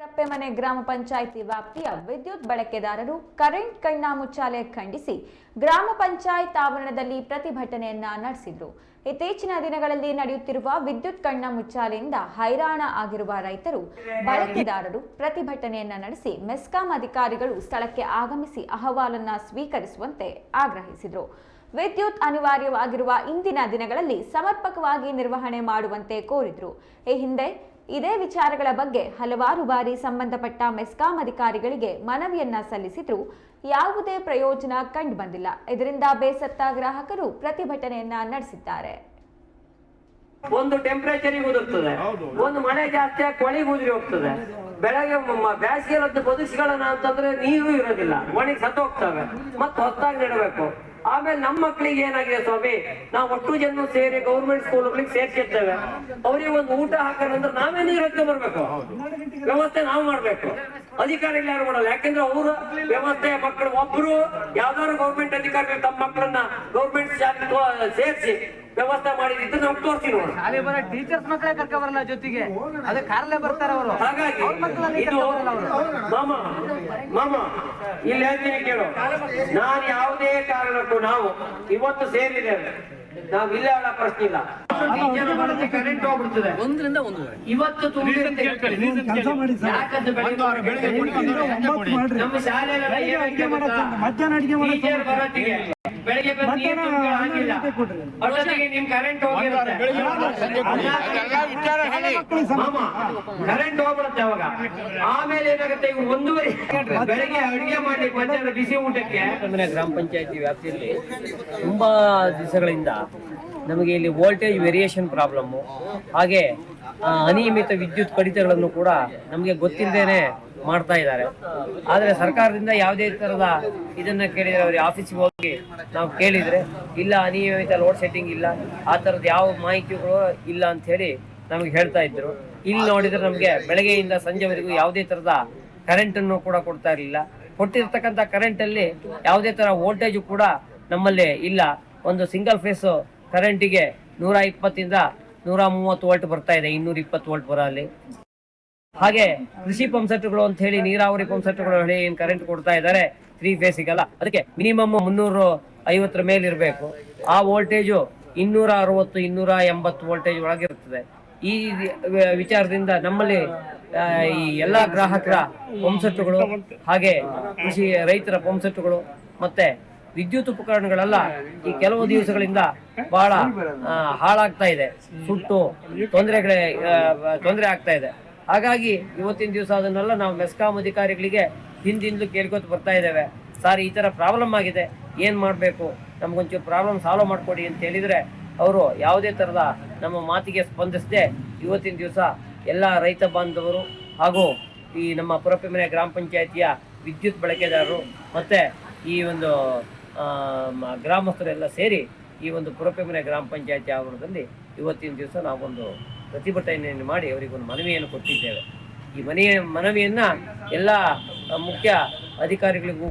ರಪ್ಪೆಮನೆ ಗ್ರಾಮ ಪಂಚಾಯಿತಿ ವ್ಯಾಪ್ತಿಯ ವಿದ್ಯುತ್ ಬಳಕೆದಾರರು ಕರೆಂಟ್ ಕಣ್ಣ ಮುಚ್ಚಾಲೆ ಖಂಡಿಸಿ ಗ್ರಾಮ ಪಂಚಾಯತ್ ಆವರಣದಲ್ಲಿ ಪ್ರತಿಭಟನೆಯನ್ನ ನಡೆಸಿದ್ರು. ಇತ್ತೀಚಿನ ದಿನಗಳಲ್ಲಿ ನಡೆಯುತ್ತಿರುವ ವಿದ್ಯುತ್ ಕಣ್ಣ ಮುಚ್ಚಾಲೆಯಿಂದ ಹೈರಾಣ ಆಗಿರುವ ರೈತರು, ಬಳಕೆದಾರರು ಪ್ರತಿಭಟನೆಯನ್ನ ನಡೆಸಿ ಮೆಸ್ಕಾಂ ಅಧಿಕಾರಿಗಳು ಸ್ಥಳಕ್ಕೆ ಆಗಮಿಸಿ ಅಹವಾಲನ್ನ ಸ್ವೀಕರಿಸುವಂತೆ ಆಗ್ರಹಿಸಿದರು. ವಿದ್ಯುತ್ ಅನಿವಾರ್ಯವಾಗಿರುವ ಇಂದಿನ ದಿನಗಳಲ್ಲಿ ಸಮರ್ಪಕವಾಗಿ ನಿರ್ವಹಣೆ ಮಾಡುವಂತೆ ಕೋರಿದ್ರು. ಈ ಹಿಂದೆ ಇದೇ ವಿಚಾರಗಳ ಬಗ್ಗೆ ಹಲವಾರು ಬಾರಿ ಸಂಬಂಧಪಟ್ಟ ಮೆಸ್ಕಾಂ ಅಧಿಕಾರಿಗಳಿಗೆ ಮನವಿಯನ್ನ ಸಲ್ಲಿಸಿದ್ರು ಯಾವುದೇ ಪ್ರಯೋಜನ ಕಂಡುಬಂದಿಲ್ಲ ಇದರಿಂದ ಬೇಸತ್ತ ಗ್ರಾಹಕರು ಪ್ರತಿಭಟನೆಯನ್ನ ನಡೆಸಿದ್ದಾರೆ. ಒಂದು ಟೆಂಪರೇಚರ್ ಉದುರ್ತದೆ. ಒಂದು ಮಳೆ ಜಾಸ್ತಿ ಕೊಳಿ ಉದುರಿ ಹೋಗ್ತದೆ. ಬೆಳಗ್ಗೆ ಬೇಸಿಗೆ ಬದುಕಿಗಳನ್ನ ಅಂತಂದ್ರೆ ನೀರು ಇರೋದಿಲ್ಲ. ಒಣಗಿ ಸತ್ತು ಹೋಗ್ತವೆ. ಮತ್ತೆ ಹೊತ್ತಾಗಿ ನೆಡಬೇಕು. ಆಮೇಲೆ ನಮ್ಮ ಮಕ್ಕಳಿಗೆ ಏನಾಗಿದೆ ಸ್ವಾಮಿ? ನಾವು ಒಟ್ಟು ಜನ ಸೇರಿ ಗೌರ್ಮೆಂಟ್ ಸ್ಕೂಲ್ಗಳಿಗೆ ಸೇರ್ಸಿರ್ತೇವೆ. ಅವ್ರಿಗೆ ಒಂದು ಊಟ ಹಾಕೋದಂದ್ರೆ ನಾವೇ ನೀರು ಬರಬೇಕು ಬರ್ಬೇಕು? ವ್ಯವಸ್ಥೆ ನಾವು ಮಾಡ್ಬೇಕು. ಅಧಿಕಾರಿಗಳು ಯಾರು ಮಾಡಲ್ಲ. ಯಾಕಂದ್ರೆ ಅವ್ರ ವ್ಯವಸ್ಥೆ ಮಕ್ಕಳು ಒಬ್ರು ಯಾವ್ದಾದ್ರು ಗೌರ್ಮೆಂಟ್ ಅಧಿಕಾರಿಗಳು ತಮ್ಮ ಮಕ್ಕಳನ್ನ ಗೌರ್ಮೆಂಟ್ ಸೇರಿಸಿ ವ್ಯವಸ್ಥೆ ಮಾಡಿದ್ರೆ ನಾವು ತೋರಿಸಿ ನೋಡಿ ಬರೋ ಟೀಚರ್ಸ್ ಮಕ್ಕಳೇ ಕರ್ಕೊ ಬರಲ್ಲ ಜೊತೆಗೆ. ಅದೇ ಕಾರಲ್ಲೇ ಬರ್ತಾರೆ ಅವರು. ಹಾಗಾಗಿ ಇದು ಮಾಮ ಮಾಮ ಇಲ್ಲಿ ಹೇಳ್ತೀನಿ ಕೇಳು. ನಾನು ಯಾವುದೇ ಕಾರಣಕ್ಕೂ ನಾವು ಇವತ್ತು ಸೇರಿದ್ದೇವೆ. ನಾವು ಇಲ್ಲೇ ಪ್ರಶ್ನೆ ಇಲ್ಲ. ಕರೆಂಟ್ ಹೋಗ್ಬಿಡ್ತದೆ. ಒಂದರಿಂದ ಒಂದು ಇವತ್ತು ನಮ್ಮ ಅಡಿಗೆ? ಟೀಚರ್ ಬರೋತ್ತಿಗೆ. ಬೆಳಿಗ್ಗೆ ಬಂದು ನೀರು ತುಂಬಿಕೊಳ್ಳೋ ಹಾಗಿಲ್ಲ ಅಷ್ಟೊತ್ತಿಗೆ ನಿಮ್ ಕರೆಂಟ್ ಹೋಗಿರುತ್ತೆ. ಮಾಮ ಕರೆಂಟ್ ಹೋಗ್ಬಿಡುತ್ತೆ ಅವಾಗ. ಆಮೇಲೆ ಏನಾಗುತ್ತೆ ಈಗ ಒಂದೂವರೆ ಬೆಳಿಗ್ಗೆ ಅಡಿಗೆ ಮಾಡಿ ಮಧ್ಯಾಹ್ನ ಬಿಸಿ ಊಟಕ್ಕೆ ಗ್ರಾಮ ಪಂಚಾಯತಿ ವ್ಯಾಪ್ತಿಯಲ್ಲಿ ತುಂಬಾ ದಿವಸಗಳಿಂದ ನಮಗೆ ಇಲ್ಲಿ ವೋಲ್ಟೇಜ್ ವೇರಿಯೇಷನ್ ಪ್ರಾಬ್ಲಮ್ಮು ಹಾಗೆ ಅನಿಯಮಿತ ವಿದ್ಯುತ್ ಕಡಿತಗಳನ್ನು ಕೂಡ ನಮಗೆ ಗೊತ್ತಿಲ್ಲದೇನೆ ಮಾಡ್ತಾ ಇದ್ದಾರೆ. ಆದರೆ ಸರ್ಕಾರದಿಂದ ಯಾವುದೇ ಥರದ ಇದನ್ನು ಕೇಳಿದರೆ ಅವ್ರಿಗೆ ಆಫೀಸಿಗೆ ಹೋಗಿ ನಾವು ಕೇಳಿದರೆ, ಇಲ್ಲ, ಅನಿಯಮಿತ ಲೋಡ್ ಸೆಟ್ಟಿಂಗ್ ಇಲ್ಲ, ಆ ಥರದ್ದು ಯಾವ ಮಾಹಿತಿಗಳು ಇಲ್ಲ ಅಂತ ಹೇಳಿ ನಮಗೆ ಹೇಳ್ತಾ ಇದ್ರು. ಇಲ್ಲಿ ನೋಡಿದರೆ ನಮಗೆ ಬೆಳಗ್ಗೆಯಿಂದ ಸಂಜೆವರೆಗೂ ಯಾವುದೇ ಥರದ ಕರೆಂಟನ್ನು ಕೂಡ ಕೊಡ್ತಾ ಇರಲಿಲ್ಲ. ಕೊಟ್ಟಿರ್ತಕ್ಕಂಥ ಕರೆಂಟಲ್ಲಿ ಯಾವುದೇ ಥರ ವೋಲ್ಟೇಜು ಕೂಡ ನಮ್ಮಲ್ಲಿ ಇಲ್ಲ. ಒಂದು ಸಿಂಗಲ್ ಫೇಸ್ ಕರೆಂಟಿಗೆ ನೂರ ಇಪ್ಪತ್ತಿಂದ ನೂರ ಮೂವತ್ತು ವೋಲ್ಟ್ ಬರ್ತಾ ಇದೆ, ಇನ್ನೂರ ಇಪ್ಪತ್ತು ವೋಲ್ಟ್ ಬರಲ್ಲಿ ಹಾಗೆ ಕೃಷಿ ಪಂಪ್ ಸೆಟ್ಗಳು ಅಂತ ಹೇಳಿ, ನೀರಾವರಿ ಪಂಪ್ ಸೆಟ್ಗಳು ಹೇಳಿ ಏನ್ ಕರೆಂಟ್ ಕೊಡ್ತಾ ಇದ್ದಾರೆ ತ್ರೀ ಫೇಸಿಗೆಲ್ಲ ಅದಕ್ಕೆ ಮಿನಿಮಮ್ ಮುನ್ನೂರು ಐವತ್ತರ ಮೇಲೆ ಇರಬೇಕು. ಆ ವೋಲ್ಟೇಜು ಇನ್ನೂರ ಅರವತ್ತು, ಇನ್ನೂರ ಎಂಬತ್ತು ವೋಲ್ಟೇಜ್ ಒಳಗಿರುತ್ತದೆ. ಈ ವಿಚಾರದಿಂದ ನಮ್ಮಲ್ಲಿ ಈ ಎಲ್ಲ ಗ್ರಾಹಕರ ಪಂಪ್ ಸೆಟ್ಗಳು ಹಾಗೆ ಕೃಷಿ ರೈತರ ಪಂಪ್ ಸೆಟ್ಗಳು ಮತ್ತೆ ವಿದ್ಯುತ್ ಉಪಕರಣಗಳೆಲ್ಲ, ಈ ಕೆಲವು ದಿವಸಗಳಿಂದ ಬಹಳ ಹಾಳಾಗ್ತಾ ಇದೆ. ಸುಟ್ಟು, ತೊಂದರೆಗಳೇ ತೊಂದರೆ ಆಗ್ತಾ ಇದೆ. ಹಾಗಾಗಿ ಇವತ್ತಿನ ದಿವಸ ಅದನ್ನೆಲ್ಲ ನಾವು ಮೆಸ್ಕಾಂ ಅಧಿಕಾರಿಗಳಿಗೆ ಹಿಂದಿಂದಲೂ ಕೇಳ್ಕೊತ ಬರ್ತಾ ಇದ್ದೇವೆ. ಸರ್, ಈ ತರ ಪ್ರಾಬ್ಲಮ್ ಆಗಿದೆ, ಏನು ಮಾಡಬೇಕು? ನಮ್ಗೊಂಚೂರು ಪ್ರಾಬ್ಲಮ್ ಸಾಲ್ವ್ ಮಾಡ್ಕೊಡಿ ಅಂತ ಹೇಳಿದ್ರೆ ಅವರು ಯಾವುದೇ ತರದ ನಮ್ಮ ಮಾತಿಗೆ ಸ್ಪಂದಿಸದೆ ಇವತ್ತಿನ ದಿವಸ ಎಲ್ಲ ರೈತ ಬಾಂಧವರು ಹಾಗೂ ಈ ನಮ್ಮ ಪುರಪೆಮನೆ ಗ್ರಾಮ ಪಂಚಾಯತಿಯ ವಿದ್ಯುತ್ ಬಳಕೆದಾರರು ಮತ್ತೆ ಈ ಒಂದು ಗ್ರಾಮಸ್ಥರೆಲ್ಲ ಸೇರಿ ಈ ಒಂದು ಪುರಪೆಮನೆ ಗ್ರಾಮ ಪಂಚಾಯತಿ ಆವರಣದಲ್ಲಿ ಇವತ್ತಿನ ದಿವಸ ನಾವೊಂದು ಪ್ರತಿಭಟನೆಯನ್ನು ಮಾಡಿ ಅವರಿಗೊಂದು ಮನವಿಯನ್ನು ಕೊಟ್ಟಿದ್ದೇವೆ. ಈ ಮನೆಯ ಮನವಿಯನ್ನು ಎಲ್ಲ ಮುಖ್ಯ ಅಧಿಕಾರಿಗಳಿಗೂ